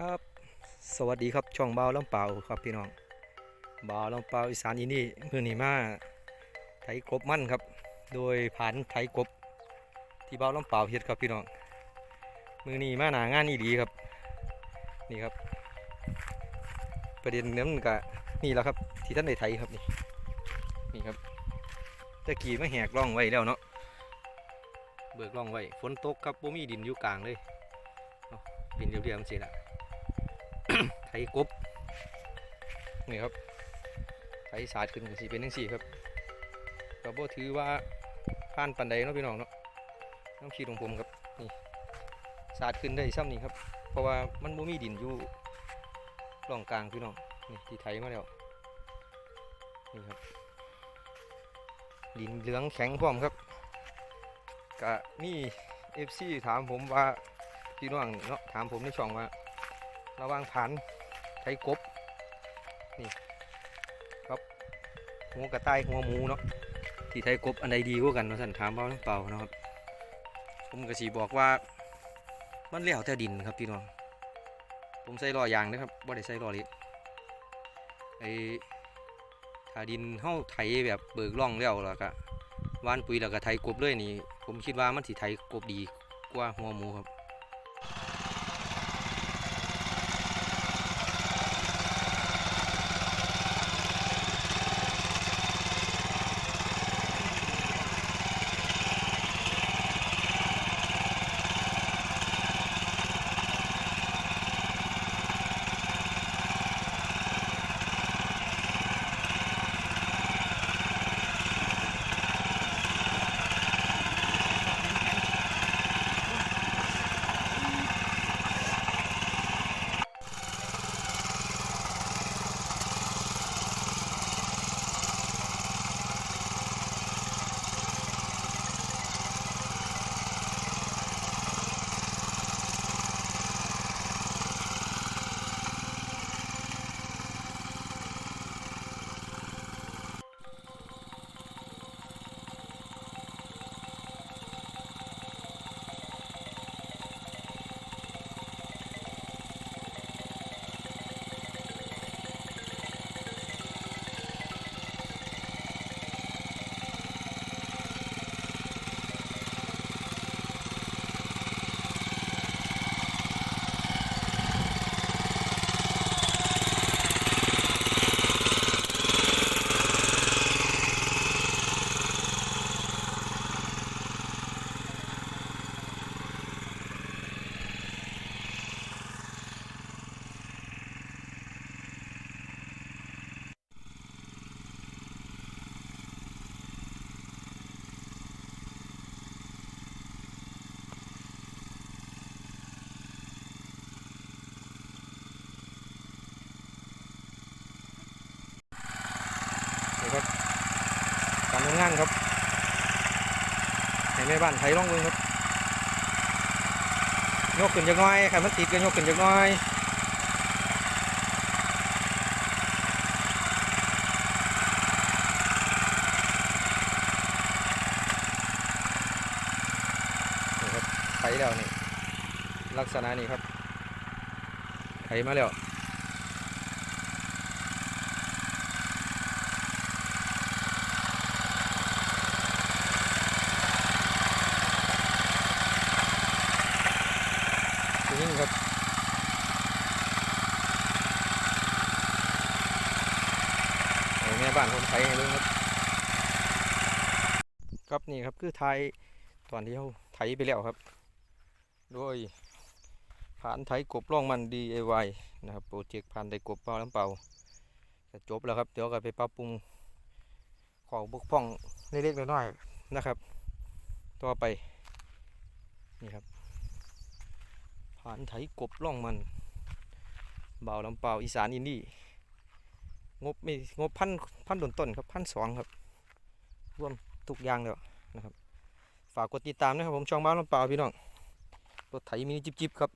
ครับ สวัสดีครับช่องบ่าวลำเป่าครับพี่น้องบ่าวลำเป่าอีสานอินนี่มือนีมาไถกบมั่นครับ โดยผ่านไถกบที่บ่าวลำเป่าเฮ็ดครับพี่น้องมือนีมาหนางานอีดีครับ นี่ครับ ประเด็นนั้นมันก็นี่แหละครับ ที่ท่านได้ไถครับนี่นี่ครับตะกี้มาแหกร่องไว้แล้วเนาะเบิกร่องไว้ฝนตกครับบ่มีดินอยู่กลางเลยเนาะดินเรียบๆสิละ ไถกบนี่ครับไถสาดขึ้นก็สิเป็นจังซี่ครับก็บ่ถือว่าผ่านปันใดเนาะพี่น้องเนาะน้องขีดของผมครับนี่สาดขึ้นได้ซ้ำนี่ครับ เพราะว่ามันบ่มีดินอยู่ร่องกลางพี่น้องนี่ที่ไถมาแล้วนี่ครับดินเหลืองแข็งพร้อมครับก็มี FC ถามผมว่าพี่น้องเนาะถามผมในช่องว่า ระว่างผันไทยกบนี่ครับหัวกระต่ายหัวหมูเนาะที่ไทยกบอันใดดีกว่ากันเนาะท่านถามเปล่าเปล่านะครับผมก็สีบอกว่ามันแล้วแต่ดินครับพี่น้องผมใส่ล้อยางนะครับบ่ได้ใส่ล้อเล็กไอ้ถ้าดินเฮาไถแบบเบิกร่องแล้วล้วก็หวานปุ๋ยแล้วก็ไถกบเลยนี่ ผมคิดว่ามันสิไถกบดีกว่าหัวหมูครับ งานครับให้แม่บ้านไทยร้องเบิ่งครับยกขึ้นจักหน้อยขันมันติดก็ยกขึ้นจักหน้อยนี่ครับไถแล้วนี่ลักษณะนี้ครับไถมาแล้ว นี่ครับเอาแม่ บ้านคนไทยให้เบิ่งครับ ครับนี่ครับคือไทยตอนที่เขาไถไปแล้วครับโดยผ่านไถกบร่องมัน DIY นะครับโปรเจกต์ผ่านไถกบเปล่าน้ำเป่าจะจบแล้วครับเดี๋ยวก็ไปปรับปรุงของบกพร่องเล็กๆน้อยๆนะครับ ต่อไปนี่ครับผ่านไถกบล่องมันเบาลำเป่าอีสานอินดี้ งบไม่งบพันพันต้นต้นครับพันสองครับรวมทุกอย่างแล้วนะครับ ฝากกดติดตามนะครับผมช่องบ้านลำเปล่าพี่น้องรถไถมินิจิบจิบครับ